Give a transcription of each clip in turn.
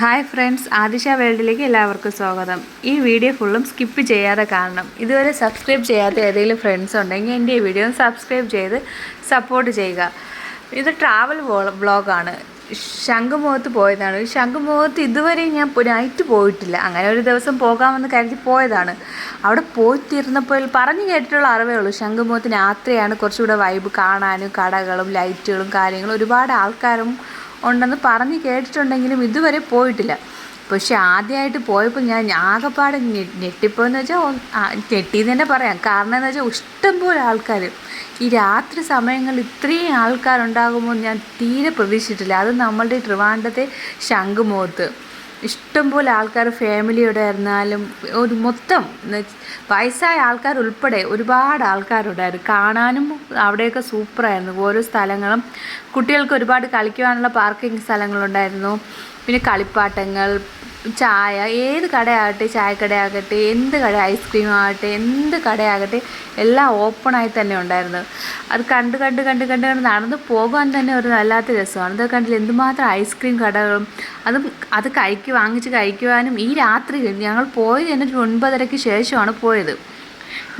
Hi friends Adisha വേൾഡിലേക്ക് എല്ലാവർക്കും സ്വാഗതം. ഈ വീഡിയോ ഫുള്ളും സ്കിപ്പ് ചെയ്യാതെ കാണണം. ഇതുവരെ സബ്സ്ക്രൈബ് ചെയ്യാത്ത ഏതെങ്കിലും ഫ്രണ്ട്സ് ഉണ്ടെങ്കിൽ എന്റെ ഈ വീഡിയോ സബ്സ്ക്രൈബ് ചെയ്ത് സപ്പോർട്ട് ചെയ്യുക. ഇത് ട്രാവൽ വ്ളോഗാണ് ശംഖുമുഖത്ത് പോയതാണ്. ശംഖുമുഖത്ത് ഇതുവരെ ഞാൻ നൈറ്റ് പോയിട്ടില്ല. അങ്ങനെ ഒരു ദിവസം പോകാമെന്ന് കരുതി പോയതാണ്. അവിടെ പോയി തീർന്നപ്പോൾ പറഞ്ഞു കേട്ടിട്ടുള്ള അറിവേ ഉള്ളൂ. ശംഖുമുഖത്ത് യാത്രയാണ് കുറച്ചുകൂടെ വൈബ് കാണാനും കടകളും ലൈറ്റുകളും കാര്യങ്ങളും ഒരുപാട് ആൾക്കാരും ഉണ്ടെന്ന് പറഞ്ഞ് കേട്ടിട്ടുണ്ടെങ്കിലും ഇതുവരെ പോയിട്ടില്ല. പക്ഷെ ആദ്യമായിട്ട് പോയപ്പോൾ ഞാൻ ആകെപ്പാട് ഞെട്ടിപ്പോയെന്ന് വെച്ചാൽ ഞെട്ടിയെന്ന് തന്നെ പറയാം. കാരണം എന്ന് വെച്ചാൽ ഇഷ്ടംപോലെ ആൾക്കാർ ഈ രാത്രി സമയങ്ങളിൽ ഇത്രയും ആൾക്കാരുണ്ടാകുമ്പോൾ ഞാൻ തീരെ പ്രതീക്ഷിച്ചിട്ടില്ല. അത് നമ്മളുടെ ട്രിവാൻഡത്തെ ശംഖുമുഖത്ത് ഇഷ്ടംപോലെ ആൾക്കാർ ഫാമിലിയുടെ ആയിരുന്നാലും ഒരു മൊത്തം വയസ്സായ ആൾക്കാർ ഉൾപ്പെടെ ഒരുപാട് ആൾക്കാരുണ്ടായിരുന്നു കാണാനും അവിടെയൊക്കെ സൂപ്പറായിരുന്നു ഓരോ സ്ഥലങ്ങളും കുട്ടികൾക്ക് ഒരുപാട് കളിക്കുവാനുള്ള പാർക്കിംഗ് സ്ഥലങ്ങളുണ്ടായിരുന്നു. പിന്നെ കളിപ്പാട്ടങ്ങൾ ചായ ഏത് കടയാകട്ടെ ചായക്കടയാകട്ടെ എന്ത് കട ഐസ്ക്രീം ആകട്ടെ എന്ത് കടയാകട്ടെ എല്ലാം ഓപ്പണായി തന്നെ ഉണ്ടായിരുന്നു. അത് കണ്ട് കണ്ട് കണ്ട് കണ്ട് കണ്ട് നടന്ന് പോകാൻ തന്നെ ഒരു വല്ലാത്ത രസമാണ്. അത് കണ്ടില്ല എന്തുമാത്രം ഐസ്ക്രീം കടകളും അതും അത് കഴിക്കുക വാങ്ങിച്ച് കഴിക്കുവാനും ഈ രാത്രി ഞങ്ങൾ പോയത് ഒരു ഒൻപതരയ്ക്ക് ശേഷമാണ് പോയത്.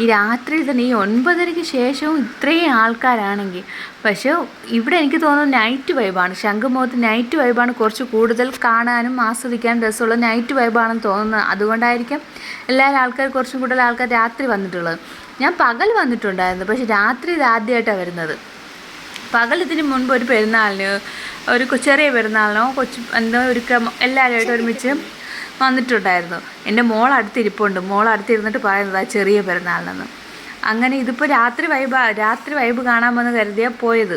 ഈ രാത്രിയിൽ തന്നെ ഈ ഒൻപതരയ്ക്ക് ശേഷവും ഇത്രയും ആൾക്കാരാണെങ്കിൽ പക്ഷേ ഇവിടെ എനിക്ക് തോന്നുന്നു നൈറ്റ് വൈബാണ് ശംഖുമുഖത്ത് നൈറ്റ് വൈബാണ് കുറച്ച് കൂടുതൽ കാണാനും ആസ്വദിക്കാനും രസമുള്ള നൈറ്റ് വൈബാണെന്ന് തോന്നുന്നത്. അതുകൊണ്ടായിരിക്കും എല്ലാവരും ആൾക്കാർ കുറച്ചും കൂടുതൽ ആൾക്കാർ രാത്രി വന്നിട്ടുള്ളത്. ഞാൻ പകൽ വന്നിട്ടുണ്ടായിരുന്നു പക്ഷേ രാത്രി ഇത് ആദ്യമായിട്ടാണ് വരുന്നത്. പകൽ ഇതിന് മുൻപ് ഒരു പെരുന്നാളിന് ഒരു ചെറിയ പെരുന്നാളിനോ കൊച്ചു എന്തോ ക്രമം എല്ലാവരുമായിട്ട് ഒരുമിച്ച് വന്നിട്ടുണ്ടായിരുന്നു. എന്റെ മോൾ അടുത്തിരിപ്പുണ്ട്. മോൾ അടുത്തിരുന്നിട്ട് പറയുന്നത് ആ ചെറിയ പെരുന്നാളിനെന്ന് അങ്ങനെ ഇതിപ്പോൾ രാത്രി വൈബ് രാത്രി വൈബ് കാണാമെന്ന് കരുതിയാൽ പോയത്.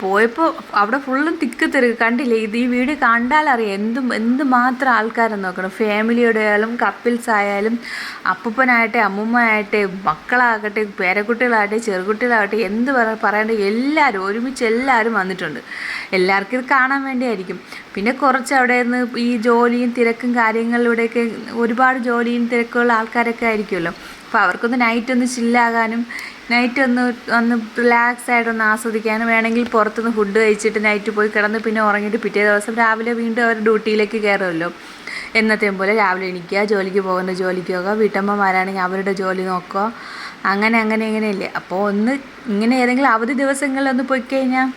പോയപ്പോൾ അവിടെ ഫുള്ളും തിക്ക് തിരക്ക്. കണ്ടില്ലേ ഇത് ഈ വീഡിയോ കണ്ടാലറിയാം എന്തും എന്ത് മാത്രം ആൾക്കാരെ നോക്കണം. ഫാമിലിയുടെ ആയാലും കപ്പിൾസ് ആയാലും അപ്പൂപ്പനാകട്ടെ അമ്മൂമ്മയാകട്ടെ മക്കളാകട്ടെ പേരക്കുട്ടികളാകട്ടെ ചെറുകുട്ടികളാകട്ടെ എന്ത് പറ- പറയണ്ട എല്ലാവരും ഒരുമിച്ച് എല്ലാവരും വന്നിട്ടുണ്ട്. എല്ലാവർക്കും ഇത് കാണാൻ വേണ്ടിയായിരിക്കും. പിന്നെ കുറച്ച് അവിടെ നിന്ന് ഈ ജോലിയും തിരക്കും കാര്യങ്ങളിലൂടെയൊക്കെ ഒരുപാട് ജോലിയും തിരക്കുള്ള ആൾക്കാരൊക്കെ ആയിരിക്കുമല്ലോ. അപ്പോൾ അവർക്കൊന്ന് നൈറ്റ് ഒന്ന് ചില്ലാകാനും നൈറ്റ് ഒന്ന് ഒന്ന് റിലാക്സ് ആയിട്ട് ഒന്ന് ആസ്വദിക്കാനും വേണമെങ്കിൽ പുറത്തുനിന്ന് ഫുഡ് കഴിച്ചിട്ട് നൈറ്റ് പോയി കിടന്ന് പിന്നെ ഉറങ്ങിയിട്ട് പിറ്റേ ദിവസം രാവിലെ വീണ്ടും അവർ ഡ്യൂട്ടിയിലേക്ക് കയറുമല്ലോ. എന്നത്തെയും പോലെ രാവിലെ എണീക്കുക ജോലിക്ക് പോകുന്ന ജോലിക്ക് പോകുക വീട്ടമ്മമാരാണെങ്കിൽ അവരുടെ ജോലി നോക്കുക. അങ്ങനെ അങ്ങനെ ഇങ്ങനെയല്ലേ അപ്പോൾ ഒന്ന് ഇങ്ങനെ ഏതെങ്കിലും അവധി ദിവസങ്ങളിൽ ഒന്ന് പോയി കഴിഞ്ഞാൽ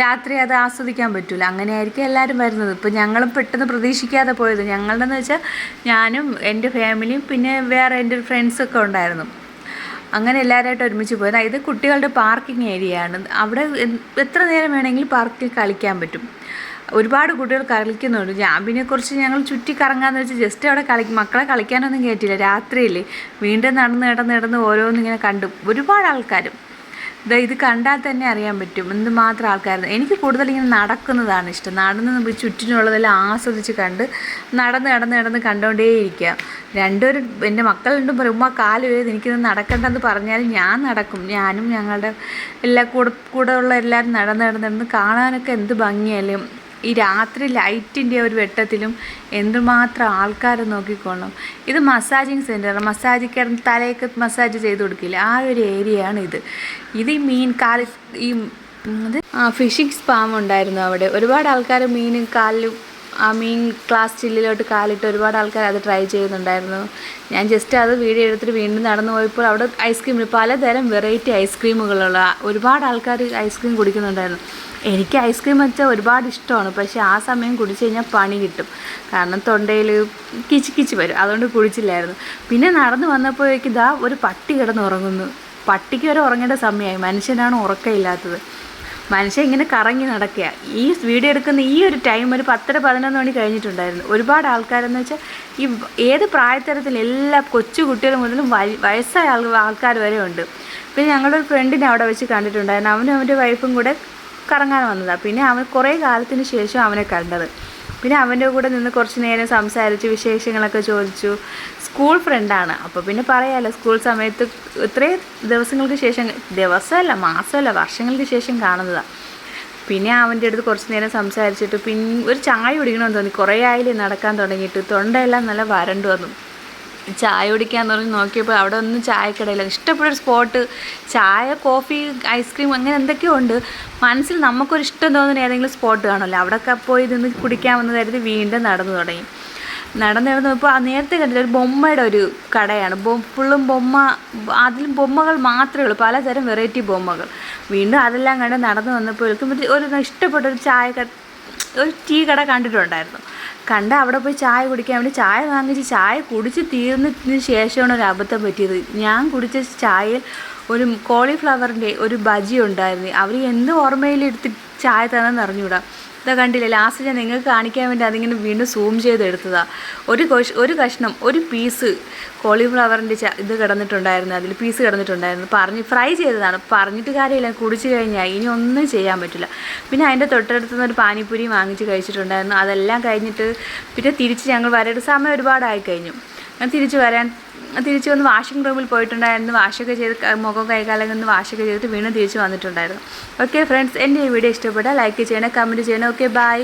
രാത്രി അത് ആസ്വദിക്കാൻ പറ്റില്ല അങ്ങനെയായിരിക്കും എല്ലാവരും വരുന്നത്. ഇപ്പോൾ ഞങ്ങളും പെട്ടെന്ന് പ്രതീക്ഷിക്കാതെ പോയത് ഞങ്ങളുടെ എന്ന് വെച്ചാൽ ഞാനും എന്റെ ഫാമിലിയും പിന്നെ വേറെ എന്റെ ഫ്രണ്ട്സൊക്കെ ഉണ്ടായിരുന്നു. അങ്ങനെ എല്ലാവരുമായിട്ട് ഒരുമിച്ച് പോയത്. ഇത് കുട്ടികളുടെ പാർക്കിംഗ് ഏരിയ ആണ് അവിടെ എത്ര നേരം വേണമെങ്കിലും പാർക്കിൽ കളിക്കാൻ പറ്റും. ഒരുപാട് കുട്ടികൾ കളിക്കുന്നുണ്ട്. ജാമ്പിനെ കുറിച്ച് കുറച്ച് ഞങ്ങൾ ചുറ്റി കറങ്ങാന്ന് വെച്ച് ജസ്റ്റ് അവിടെ കളി മക്കളെ കളിക്കാനൊന്നും കേട്ടില്ല രാത്രിയില്ലേ. വീണ്ടും നടന്ന് നടന്ന് നടന്ന് ഓരോന്നിങ്ങനെ കണ്ടു. ഒരുപാട് ആൾക്കാരും. ഇത് കണ്ടാൽ തന്നെ അറിയാൻ പറ്റും. എന്തുമാത്രം ആൾക്കാർ എനിക്ക് കൂടുതൽ ഇങ്ങനെ നടക്കുന്നതാണ് ഇഷ്ടം. നടന്ന് ചുറ്റിനുള്ളതെല്ലാം ആസ്വദിച്ച് കണ്ട് നടന്ന് നടന്ന് നടന്ന് കണ്ടുകൊണ്ടേയിരിക്കുക രണ്ടുപേരും എന്റെ മക്കളുണ്ടും പറയും ഉമ്മ കാൽ വരെ എനിക്കിത് നടക്കണ്ടെന്ന് പറഞ്ഞാൽ ഞാൻ നടക്കും. ഞാനും ഞങ്ങളുടെ എല്ലാ കൂടെ കൂടെ ഉള്ള എല്ലാവരും നടന്ന് നടന്ന് നടന്ന് കാണാനൊക്കെ എന്ത് ഭംഗിയല്ലേ. ഈ രാത്രി ലൈറ്റിന്റെ ഒരു വെട്ടത്തിലും എന്തുമാത്രം ആൾക്കാർ നോക്കിക്കൊള്ളും ഇത് മസാജിങ് സെന്റർ മസാജ് കിടന്ന് തലയൊക്കെ മസാജ് ചെയ്ത് കൊടുക്കില്ല? ആ ഒരു ഏരിയയാണ് ഇത്. ഇത് ഈ മീൻ കാലി ഈ ഇത് ആ സ്പാം ഉണ്ടായിരുന്നു അവിടെ. ഒരുപാട് ആൾക്കാർ മീനും കാലിൽ ആ മീൻ ക്ലാസ് ചില്ലിലോട്ട് കാലിട്ട് ഒരുപാട് ആൾക്കാർ അത് ട്രൈ ചെയ്യുന്നുണ്ടായിരുന്നു. ഞാൻ ജസ്റ്റ് അത് വീഡിയോ എടുത്തിട്ട് വീണ്ടും നടന്നു പോയപ്പോൾ അവിടെ ഐസ്ക്രീം പലതരം വെറൈറ്റി ഐസ്ക്രീമുകളുള്ള ഒരുപാട് ആൾക്കാർ ഐസ്ക്രീം കുടിക്കുന്നുണ്ടായിരുന്നു. എനിക്ക് ഐസ്ക്രീം വെച്ചാൽ ഒരുപാട് ഇഷ്ടമാണ്. പക്ഷേ ആ സമയം കുടിച്ച് കഴിഞ്ഞാൽ പണി കിട്ടും. കാരണം തൊണ്ടയിൽ കിച്ച് കിച്ച് വരും. അതുകൊണ്ട് കുടിച്ചില്ലായിരുന്നു. പിന്നെ നടന്നു വന്നപ്പോഴേക്കും ഇതാ ഒരു പട്ടി കിടന്ന് ഉറങ്ങുന്നു പട്ടിക്ക് വരെ ഉറങ്ങേണ്ട സമയമായി മനുഷ്യനാണ് ഉറക്കമില്ലാത്തത് മനുഷ്യൻ ഇങ്ങനെ കറങ്ങി നടക്കുക. ഈ വീഡിയോ എടുക്കുന്ന ഈ ഒരു ടൈം ഒരു പത്തര പതിനൊന്ന് മണി കഴിഞ്ഞിട്ടുണ്ടായിരുന്നു. ഒരുപാട് ആൾക്കാരെന്ന് വെച്ചാൽ ഈ ഏത് പ്രായത്തരത്തിൽ എല്ലാ കൊച്ചു കുട്ടികൾ മുതലും വയസ്സായ ആൾ ആൾക്കാർ വരെ ഉണ്ട്. പിന്നെ ഞങ്ങളുടെ ഒരു ഫ്രണ്ടിനെ അവിടെ വെച്ച് കണ്ടിട്ടുണ്ടായിരുന്നു. അവനും അവന്റെ വൈഫും കൂടെ കറങ്ങാൻ വന്നതാണ് പിന്നെ അവൻ കുറേ കാലത്തിന് ശേഷം അവനെ കണ്ടത്. പിന്നെ അവന്റെ കൂടെ നിന്ന് കുറച്ച് നേരം സംസാരിച്ച് വിശേഷങ്ങളൊക്കെ ചോദിച്ചു. സ്കൂൾ ഫ്രണ്ടാണ് അപ്പോൾ പിന്നെ പറയാമല്ലോ സ്കൂൾ സമയത്ത് ഇത്രയും ദിവസങ്ങൾക്ക് ശേഷം ദിവസമല്ല മാസമല്ല വർഷങ്ങൾക്ക് ശേഷം കാണുന്നതാണ് പിന്നെ അവന്റെ അടുത്ത് കുറച്ച് നേരം സംസാരിച്ചിട്ട് പിന്നെ ഒരു ചായ കുടിക്കണമെന്ന് തോന്നി. കുറേ ആയില്ലേ നടക്കാൻ തുടങ്ങിയിട്ട്. തൊണ്ടയെല്ലാം നല്ല വരണ്ടു വന്നു. ചായ കുടിക്കാന്ന് പറഞ്ഞ് നോക്കിയപ്പോൾ അവിടെ ഒന്നും ചായക്കടയില്ല ഇഷ്ടപ്പെട്ടൊരു സ്പോട്ട് ചായ കോഫി ഐസ്ക്രീം അങ്ങനെ എന്തൊക്കെയോ ഉണ്ട്. മനസ്സിൽ നമുക്കൊരു ഇഷ്ടം തോന്നുന്ന ഏതെങ്കിലും സ്പോട്ട് കാണുമല്ലോ. അവിടെയൊക്കെ പോയി നിന്ന് കുടിക്കാമെന്ന് കരുതി വീണ്ടും നടന്നു തുടങ്ങി. നടന്നു നടന്നപ്പോൾ നേരത്തെ കണ്ടില്ല ഒരു ബൊമ്മയുടെ ഒരു കടയാണ്. ബൊ ഫുള്ളും ബൊമ്മ അതിലും ബൊമ്മകൾ മാത്രമേ ഉള്ളൂ. പലതരം വെറൈറ്റി ബൊമ്മകൾ. വീണ്ടും അതെല്ലാം കണ്ട് നടന്നു വന്നപ്പോൾ ഒരു ഒരു ഇഷ്ടപ്പെട്ട ഒരു ചായ ഒരു ടീ കട കണ്ടിട്ടുണ്ടായിരുന്നു. കണ്ട് അവിടെ പോയി ചായ കുടിക്കാൻ വേണ്ടി ചായ വാങ്ങിച്ച് ചായ കുടിച്ച് തീർന്നതിന് ശേഷമാണ് ഒരു അബദ്ധം പറ്റിയത്. ഞാൻ കുടിച്ച ചായയിൽ ഒരു കോളിഫ്ലവറിന്റെ ഒരു ബജി ഉണ്ടായിരുന്നു. അവർ എന്ത് ഓർമ്മയിലെടുത്ത് ചായ തന്നെന്ന് അറിഞ്ഞൂടാ ഇതാ കണ്ടില്ലേ ലാസ്റ്റ് ഞാൻ നിങ്ങൾക്ക് കാണിക്കാൻ വേണ്ടി അതിങ്ങനെ വീണ്ടും സൂം ചെയ്ത് എടുത്തതാണ് ഒരു ഒരു കഷ്ണം ഒരു പീസ് കോളിഫ്ലവറിന്റെ ഇത് കിടന്നിട്ടുണ്ടായിരുന്നു അതിൽ പീസ് കിടന്നിട്ടുണ്ടായിരുന്നു. പറഞ്ഞ് ഫ്രൈ ചെയ്തതാണ്. പറഞ്ഞിട്ട് കാര്യമില്ല കുടിച്ചു കഴിഞ്ഞാൽ ഇനി ഒന്നും ചെയ്യാൻ പറ്റില്ല. പിന്നെ അതിന്റെ തൊട്ടടുത്ത് നിന്ന് ഒരു പാനിപ്പൂരി വാങ്ങിച്ച് കഴിച്ചിട്ടുണ്ടായിരുന്നു. അതെല്ലാം കഴിഞ്ഞിട്ട് പിന്നെ തിരിച്ച് ഞങ്ങൾ വരേണ്ട സമയം ഒരുപാടായി കഴിഞ്ഞു. ഞാൻ തിരിച്ച് വരാൻ തിരിച്ച് വന്ന് വാഷിംഗ് റൂമിൽ പോയിട്ടുണ്ടായിരുന്നു. വാഷൊക്കെ ചെയ്ത് മുഖം കൈകാലം ഒന്ന് വാഷൊക്കെ ചെയ്തിട്ട് വീണ്ടും തിരിച്ച് വന്നിട്ടുണ്ടായിരുന്നു. ഓക്കെ ഫ്രണ്ട്സ് എന്റെ ഈ വീഡിയോ ഇഷ്ടപ്പെട്ടാൽ ലൈക്ക് ചെയ്യണം കമന്റ് ചെയ്യണം. Okay bye